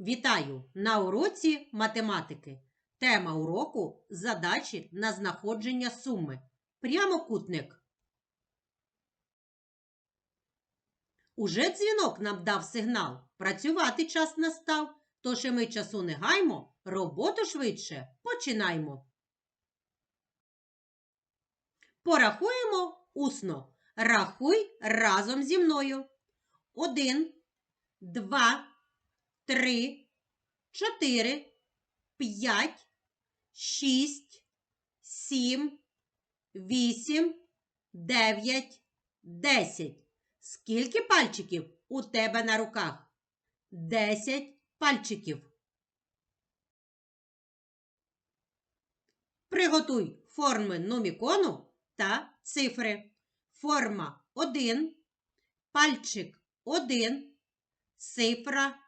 Вітаю на уроці математики. Тема уроку задачі на знаходження суми. Прямокутник. Уже дзвінок нам дав сигнал. Працювати час настав. Тож і ми часу не гаймо, роботу швидше починаймо. Порахуємо усно. Рахуй разом зі мною. Один, два, три, чотири, п'ять, шість, сім, вісім, дев'ять, десять. Скільки пальчиків у тебе на руках? Десять пальчиків. Приготуй форми нумікону та цифри. Форма 1, пальчик 1, цифра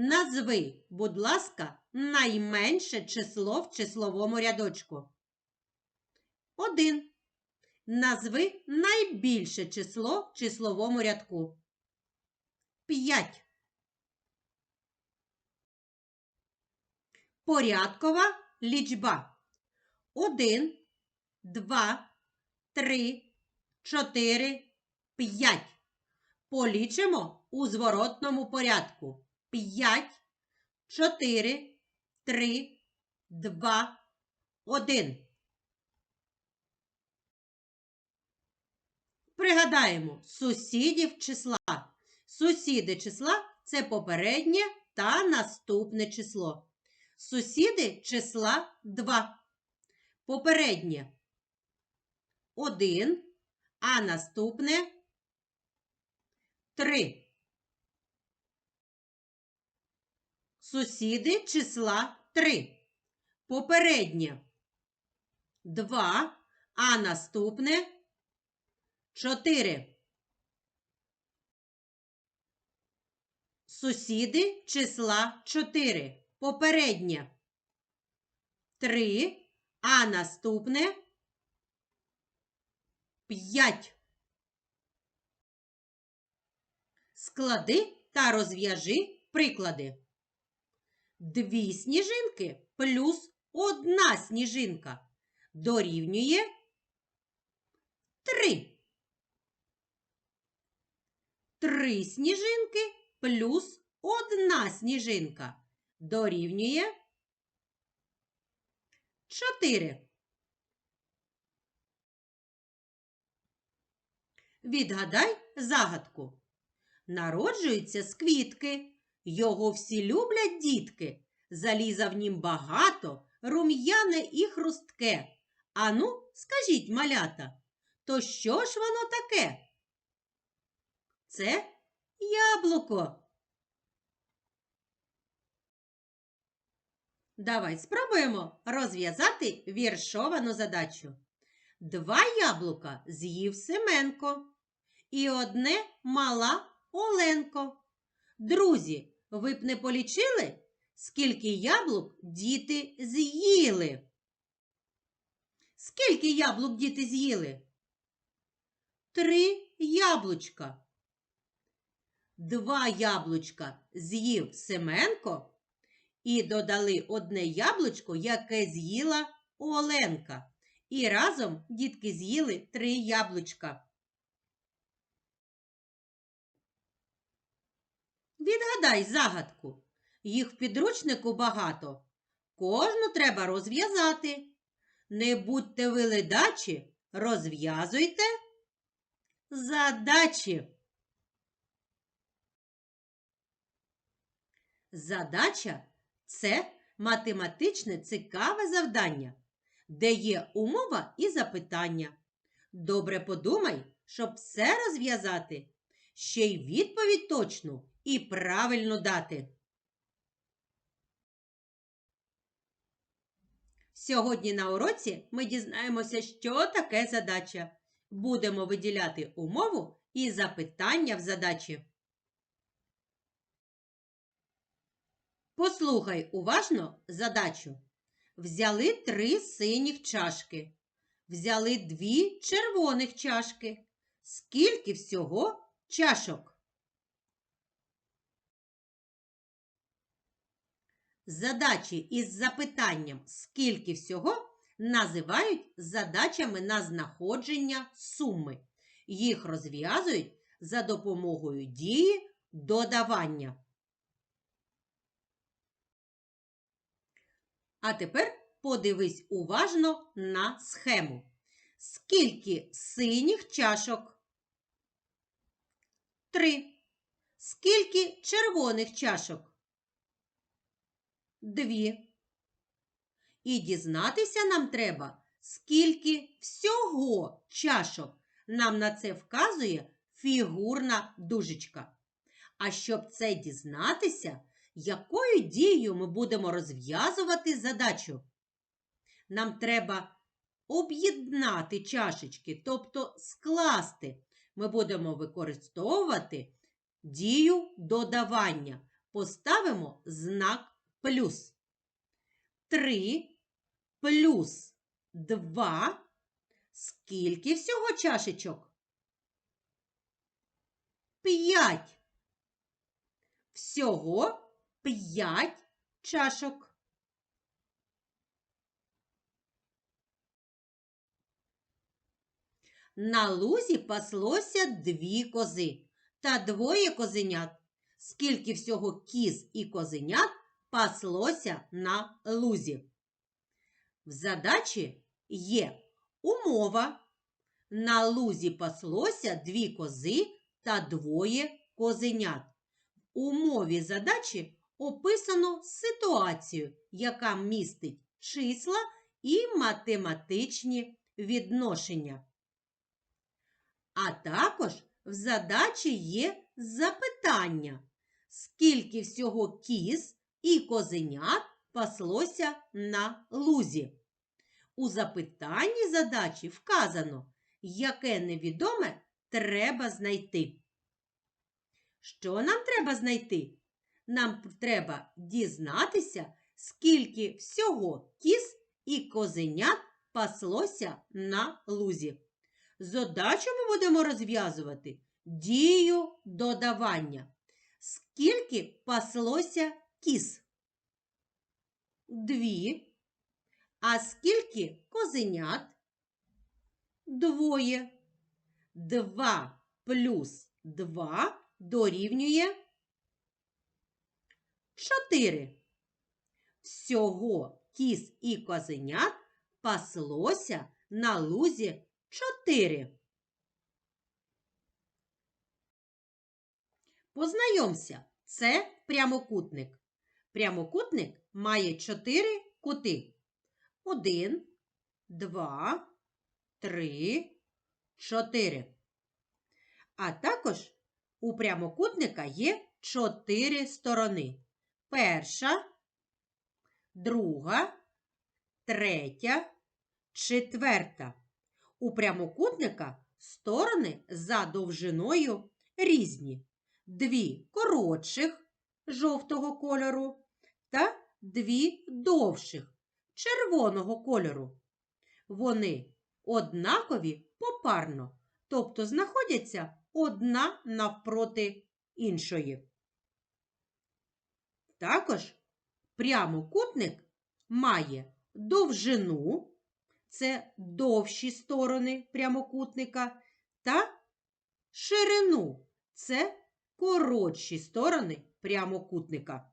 Назви, будь ласка, найменше число в числовому рядочку. 1. Назви найбільше число в числовому рядку. 5. Порядкова лічба. 1, 2, 3, 4, 5. Полічимо у зворотному порядку. 5, 4, 3, 2, 1. Пригадаємо сусідів числа. Сусіди числа це попереднє та наступне число. Сусіди числа 2. Попереднє 1, а наступне 3. Сусіди числа 3. Попереднє 2, а наступне 4. Сусіди числа 4. Попереднє 3, а наступне 5. Склади та розв'яжи приклади. Дві сніжинки плюс одна сніжинка дорівнює 3. Три сніжинки плюс одна сніжинка дорівнює 4. Відгадай загадку. Народжується з квітки. Його всі люблять дітки. Заліза в нім багато, рум'яне і хрустке. Ану, скажіть, малята, то що ж воно таке? Це яблуко. Давай спробуємо розв'язати віршовану задачу. Два яблука з'їв Семенко і одне мала Оленко. Друзі, ви б не полічили, скільки яблук діти з'їли? Скільки яблук діти з'їли? Три яблучка. Два яблучка з'їв Семенко і додали одне яблучко, яке з'їла Оленка. І разом дітки з'їли три яблучка. Відгадай загадку. Їх в підручнику багато. Кожну треба розв'язати. Не будьте ви ледачі, розв'язуйте задачі. Задача це математичне цікаве завдання, де є умова і запитання. Добре подумай, щоб все розв'язати, ще й відповідь точну і правильно дати. Сьогодні на уроці ми дізнаємося, що таке задача. Будемо виділяти умову і запитання в задачі. Послухай уважно задачу. Взяли три синіх чашки. Взяли дві червоних чашки. Скільки всього чашок? Задачі із запитанням скільки всього називають задачами на знаходження суми. Їх розв'язують за допомогою дії додавання. А тепер подивись уважно на схему. Скільки синіх чашок? Три. Скільки червоних чашок? Дві. І дізнатися нам треба, скільки всього чашок. Нам на це вказує фігурна дужечка. А щоб це дізнатися, якою дією ми будемо розв'язувати задачу? Нам треба об'єднати чашечки, тобто скласти. Ми будемо використовувати дію додавання. Поставимо знак плюс. 3 плюс 2. Скільки всього чашечок? 5. Всього 5 чашок. На лузі паслося дві кози та двоє козенят. Скільки всього кіз і козенят паслося на лузі. В задачі є умова. На лузі паслося дві кози та двоє козенят. В умові задачі описано ситуацію, яка містить числа і математичні відношення. А також в задачі є запитання, скільки всього кіз і козенят паслося на лузі. У запитанні задачі вказано, яке невідоме треба знайти. Що нам треба знайти? Нам треба дізнатися, скільки всього кіз і козенят паслося на лузі. Задачу ми будемо розв'язувати дію додавання. Скільки паслося кіз? Дві. А скільки козенят? Двоє. Два плюс два дорівнює чотири. Всього кіз і козенят паслося на лузі чотири. Познайомся, це прямокутник. Прямокутник має чотири кути. Один, два, три, чотири. А також у прямокутника є чотири сторони. Перша, друга, третя, четверта. У прямокутника сторони за довжиною різні. Дві коротших жовтого кольору та дві довших червоного кольору. Вони однакові попарно, тобто знаходяться одна навпроти іншої. Також прямокутник має довжину, це довші сторони прямокутника, та ширину це коротші сторони прямокутника.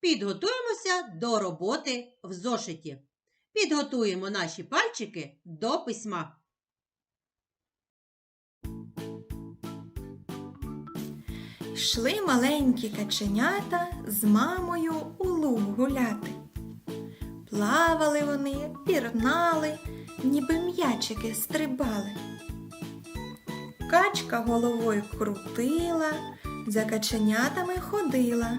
Підготуємося до роботи в зошиті. Підготуємо наші пальчики до письма. Йшли маленькі каченята з мамою у луг гуляти. Плавали вони, пірнали, ніби м'ячики стрибали. Качка головою крутила, за каченятами ходила,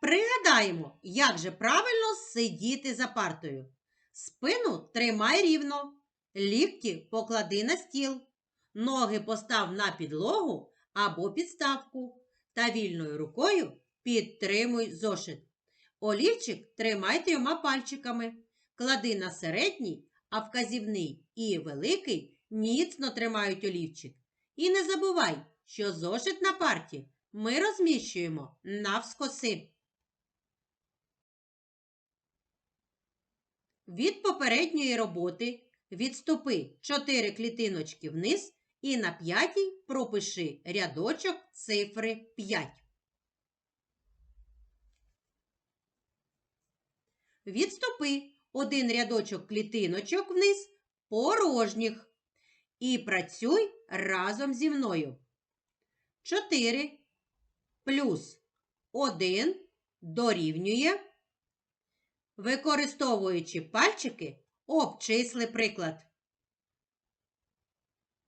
Пригадаємо, як же правильно сидіти за партою. Спину тримай рівно, лікті поклади на стіл, ноги постав на підлогу або підставку та вільною рукою підтримуй зошит. Олівчик тримай трьома пальчиками, клади на середній, а вказівний і великий міцно тримають олівчик. І не забувай, що зошит на парті ми розміщуємо навскоси. Від попередньої роботи відступи 4 клітиночки вниз і на п'ятій пропиши рядочок цифри 5. Відступи один рядочок клітиночок вниз порожніх і працюй разом зі мною. 4 плюс 1 дорівнює Використовуючи пальчики, обчисли приклад.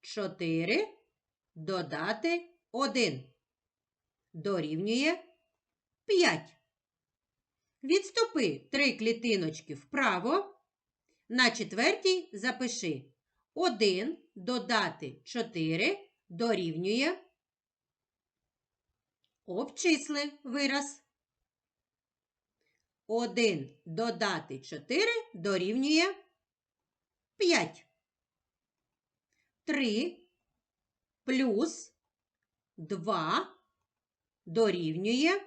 4 додати 1 дорівнює 5. Відступи 3 клітиночки вправо. На четвертій запиши 1 додати 4 дорівнює. Обчисли вираз. 1 додати 4 дорівнює 5. 3 плюс 2 дорівнює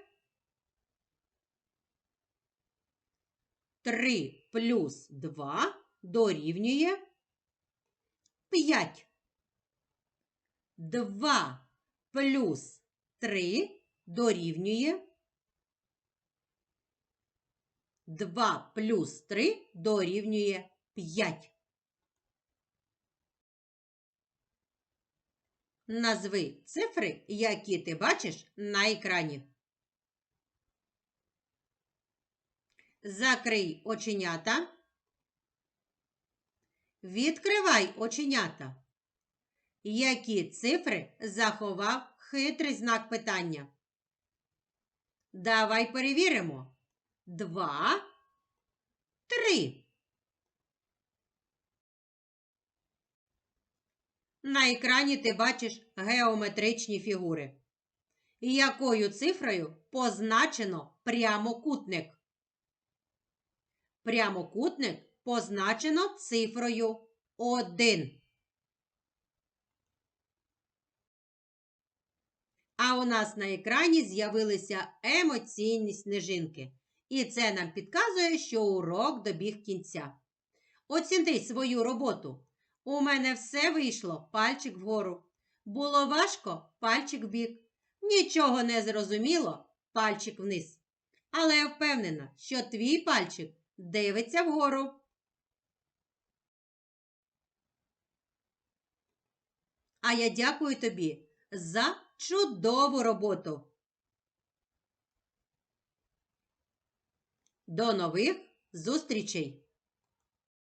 3 плюс 2 дорівнює 5. 2 плюс 3 дорівнює 2 плюс 3 дорівнює 5. Назви цифри, які ти бачиш на екрані. Закрий оченята. Відкривай оченята. Які цифри заховав хитрий знак питання? Давай перевіримо. Два, три. На екрані ти бачиш геометричні фігури. Якою цифрою позначено прямокутник? Прямокутник позначено цифрою 1. А у нас на екрані з'явилися емоційні сніжинки. І це нам підказує, що урок добіг кінця. Оціни свою роботу. У мене все вийшло пальчик вгору. Було важко пальчик вбік. Нічого не зрозуміло пальчик вниз. Але я впевнена, що твій пальчик дивиться вгору. А я дякую тобі за чудову роботу. До нових зустрічей!